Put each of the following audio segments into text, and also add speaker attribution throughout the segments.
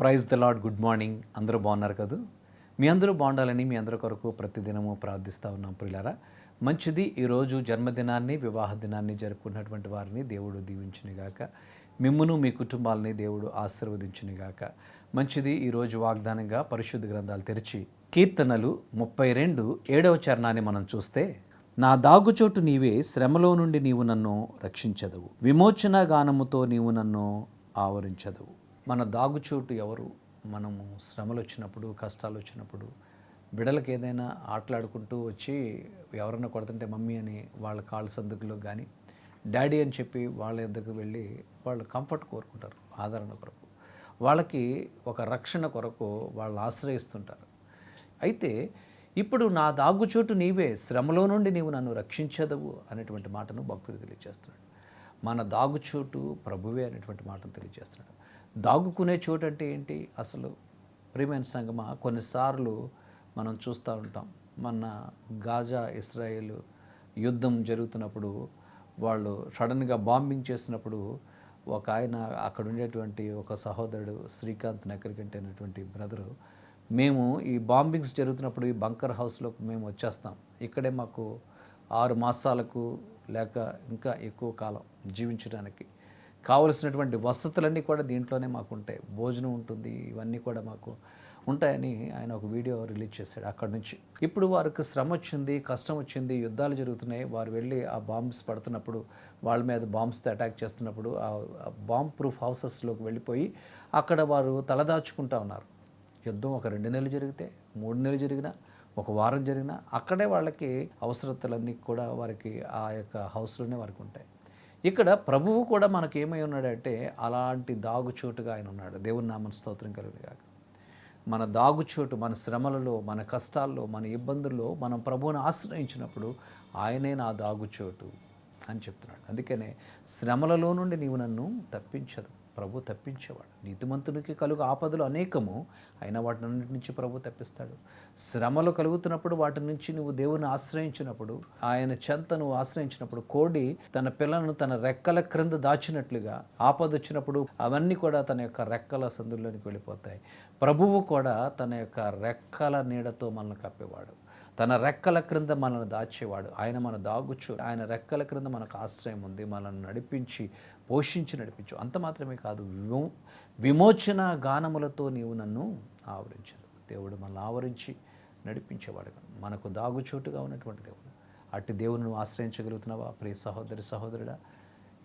Speaker 1: Praise the Lord good morning. అందరూ బాగున్నారు కదా? మీ అందరూ బాగుండాలని మీ అందరి కొరకు ప్రతిదినము ప్రార్థిస్తూ ఉన్నాం ప్రియులారా. మంచిది ఈరోజు జన్మదినాన్ని వివాహ దినాన్ని జరుపుకున్నటువంటి వారిని దేవుడు దీవించునిగాక మిమ్మును మీ కుటుంబాలని దేవుడు ఆశీర్వదించునిగాక మంచిది ఈరోజు వాగ్దానంగా పరిశుద్ధ గ్రంథాలు తెరిచి కీర్తనలు ముప్పై రెండు ఏడవ చరణాన్ని మనం చూస్తే నా దాగుచోటు నీవే శ్రమలో నుండి నీవు నన్ను రక్షించదవు. విమోచన గానముతో నీవు నన్ను ఆవరించదవు. మన దాగుచోటు ఎవరు? మనము శ్రమలు వచ్చినప్పుడు కష్టాలు వచ్చినప్పుడు బిడలకు ఏదైనా ఆటలాడుకుంటూ వచ్చి ఎవరన్నా కొడుతుంటే మమ్మీ అని వాళ్ళ కాళ్ళ సందుకులో కానీ డాడీ అని చెప్పి వాళ్ళ ఎద్దకు వెళ్ళి వాళ్ళు కంఫర్ట్ కోరుకుంటారు ఆదరణ కొరకు. వాళ్ళకి ఒక రక్షణ కొరకు వాళ్ళు ఆశ్రయిస్తుంటారు. అయితే ఇప్పుడు నా దాగుచోటు నీవే శ్రమలో నుండి నీవు నన్ను రక్షించదవు అనేటువంటి మాటను భక్తుడు తెలియజేస్తున్నాడు. మన దాగుచోటు ప్రభువే అనేటువంటి మాటను తెలియజేస్తున్నాడు. దాగుకునే చోటు అంటే ఏంటి? అసలు ప్రియమైన సంగమ కొన్నిసార్లు మనం చూస్తూ ఉంటాం. మన గాజా ఇస్రాయేల్ యుద్ధం జరుగుతున్నప్పుడు వాళ్ళు సడన్గా బాంబింగ్ చేసినప్పుడు ఒక ఆయన అక్కడ ఉండేటువంటి ఒక సహోదరుడు శ్రీకాంత్ నకరికంటే అనేటువంటి బ్రదరు మేము ఈ బాంబింగ్స్ జరుగుతున్నప్పుడు ఈ బంకర్ హౌస్లోకి మేము వచ్చేస్తాం. ఇక్కడే మాకు ఆరు మాసాలకు లేక ఇంకా ఎక్కువ కాలం జీవించడానికి. కావలసినటువంటి వసతులన్నీ కూడా దీంట్లోనే మాకు ఉంటాయి భోజనం ఉంటుంది ఇవన్నీ కూడా మాకు ఉంటాయని ఆయన ఒక వీడియో రిలీజ్ చేశాడు అక్కడి నుంచి. ఇప్పుడు వారికి శ్రమ వచ్చింది కష్టం వచ్చింది యుద్ధాలు జరుగుతున్నాయి. వారు వెళ్ళి ఆ బాంబ్స్ పడుతున్నప్పుడు వాళ్ళ మీద బాంబ్స్తో అటాక్ చేస్తున్నప్పుడు ఆ బాంబ్ ప్రూఫ్ హౌసెస్లోకి వెళ్ళిపోయి అక్కడ వారు తలదాచుకుంటా ఉన్నారు. యుద్ధం ఒక రెండు నెలలు జరిగితే మూడు నెలలు జరిగినా ఒక వారం జరిగినా అక్కడే వాళ్ళకి అవసరతలన్నీ కూడా వారికి ఆ యొక్క హౌస్లోనే వారికి ఉంటాయి. ఇక్కడ ప్రభువు కూడా మనకి ఏమై ఉన్నాడంటే అలాంటి దాగుచోటుగా ఆయన ఉన్నాడు. దేవుని నామన స్తోత్రం కలుగుగాక. మన దాగుచోటు మన శ్రమలలో మన కష్టాల్లో మన ఇబ్బందుల్లో మనం ప్రభువుని ఆశ్రయించినప్పుడు ఆయనే నా దాగుచోటు అని చెప్తున్నాడు. అందుకనే శ్రమలలో నుండి నీవు నన్ను తప్పించదు. ప్రభు తప్పించేవాడు. నీతిమంతునికి కలుగు ఆపదలు అనేకము అయినా వాటి అన్నిటి నుంచి ప్రభు తప్పిస్తాడు. శ్రమలు కలుగుతున్నప్పుడు వాటి నుంచి నువ్వు దేవుని ఆశ్రయించినప్పుడు ఆయన చెంత నువ్వు ఆశ్రయించినప్పుడు కోడి తన పిల్లలను తన రెక్కల క్రింద దాచినట్లుగా ఆపద వచ్చినప్పుడు అవన్నీ కూడా తన యొక్క రెక్కల సందుల్లోనికి వెళ్ళిపోతాయి. ప్రభువు కూడా తన యొక్క రెక్కల నీడతో మనల్ని కప్పేవాడు. తన రెక్కల క్రింద మనల్ని దాచేవాడు. ఆయన మన దాగుచ్చు ఆయన రెక్కల క్రింద మనకు ఆశ్రయం ఉంది మనల్ని నడిపించి పోషించి నడిపించు. అంత మాత్రమే కాదు విమో విమోచన గానములతో నీవు నన్ను ఆవరించదు. దేవుడు మనల్ని ఆవరించి నడిపించేవాడు మనకు దాగుచోటుగా ఉన్నటువంటి దేవుడు. అట్టి దేవుని ఆశ్రయించగలుగుతున్నావా? ప్రియ సహోదరి సహోదరుడా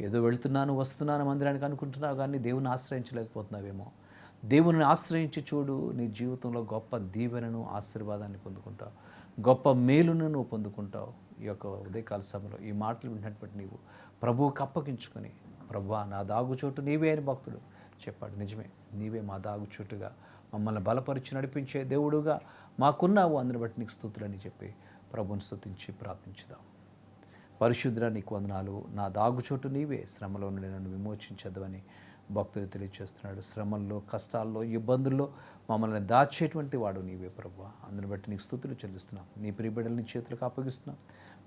Speaker 1: ఏదో వెళుతున్నాను వస్తున్నాను మందిరానికి అనుకుంటున్నావు కానీ దేవుని ఆశ్రయించలేకపోతున్నావేమో. దేవుని ఆశ్రయించి చూడు నీ జీవితంలో గొప్ప దీవెనను ఆశీర్వాదాన్ని పొందుకుంటావు. గొప్ప మేలును నువ్వు పొందుకుంటావు. ఈ యొక్క ఉదయకాల సమయంలో ఈ మాటలు విన్నటువంటి నీవు ప్రభువుకి అప్పగించుకొని ప్రభా నా దాగుచోటు నీవే అని భక్తుడు చెప్పాడు. నిజమే నీవే మా దాగుచోటుగా మమ్మల్ని బలపరిచి నడిపించే దేవుడుగా మాకున్నావు. అందుని బట్టి నీకు స్థుతులని చెప్పి ప్రభుని స్థుతించి ప్రార్థించుదాం. పరిశుద్ర నీకు వందనాలు. నా దాగుచోటు నీవే. శ్రమలో నుండి నన్ను విమోచించదని భక్తులు తెలియచేస్తున్నాడు. శ్రమల్లో కష్టాల్లో ఇబ్బందుల్లో మమ్మల్ని దాచేటువంటి వాడు నీవే ప్రభు. అందుని బట్టి నీకు స్థుతులు చెల్లిస్తున్నాం. నీ ప్రియబిడ్డలని చేతులకు అప్పగిస్తున్నాం.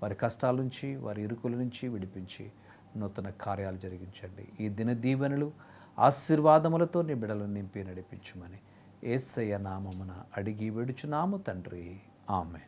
Speaker 1: వారి కష్టాల నుంచి వారి ఇరుకుల నుంచి విడిపించి నూతన కార్యాలు జరిగించండి. ఈ దిన దీవెనలు ఆశీర్వాదములతో నీ బిడలను నింపి నడిపించమని ఏసయ్య నామమున అడిగి వెడుచున్నాము తండ్రి. ఆమె